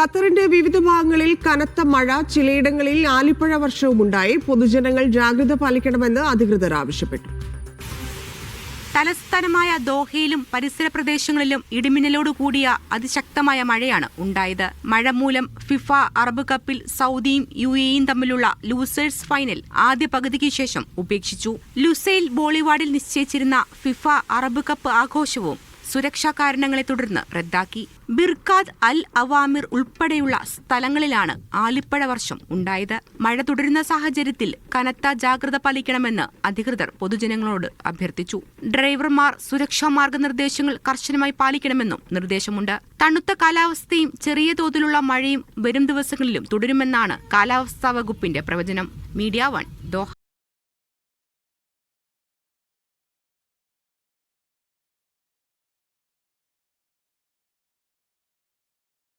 ഖത്തറിന്റെ വിവിധ ഭാഗങ്ങളിൽ കനത്ത മഴ ചിലയിടങ്ങളിൽ ആലിപ്പഴ വർഷവും ഉണ്ടായി പൊതുജനങ്ങൾ ജാഗ്രത പാലിക്കണമെന്ന് അധികൃതർ ആവശ്യപ്പെട്ടു. തലസ്ഥാനമായ ദോഹയിലും പരിസര പ്രദേശങ്ങളിലും ഇടിമിന്നലോട് കൂടിയ അതിശക്തമായ മഴയാണ് ഉണ്ടായത്. മഴ മൂലം ഫിഫ അറബ് കപ്പിൽ സൗദിയും യു എയും തമ്മിലുള്ള ലൂസേഴ്സ് ഫൈനൽ ആദ്യ പകുതിക്ക് ശേഷം ഉപേക്ഷിച്ചു. ലുസൈൽ ബോളിവാർഡിൽ നിശ്ചയിച്ചിരുന്ന ഫിഫ അറബ് കപ്പ് ആഘോഷവും സുരക്ഷാ കാരണങ്ങളെ തുടർന്ന് റദ്ദാക്കി. ബിർക്കാദ് അൽ അവാമിർ ഉൾപ്പെടെയുള്ള സ്ഥലങ്ങളിലാണ് ആലിപ്പഴ വർഷം ഉണ്ടായത്. മഴ തുടരുന്ന സാഹചര്യത്തിൽ കനത്ത ജാഗ്രത പാലിക്കണമെന്ന് അധികൃതർ പൊതുജനങ്ങളോട് അഭ്യർത്ഥിച്ചു. ഡ്രൈവർമാർ സുരക്ഷാ മാർഗനിർദ്ദേശങ്ങൾ കർശനമായി പാലിക്കണമെന്നും നിർദ്ദേശമുണ്ട്. തണുത്ത കാലാവസ്ഥയും ചെറിയ തോതിലുള്ള മഴയും വരും ദിവസങ്ങളിലും തുടരുമെന്നാണ് കാലാവസ്ഥാ വകുപ്പിന്റെ പ്രവചനം. Media one Doha.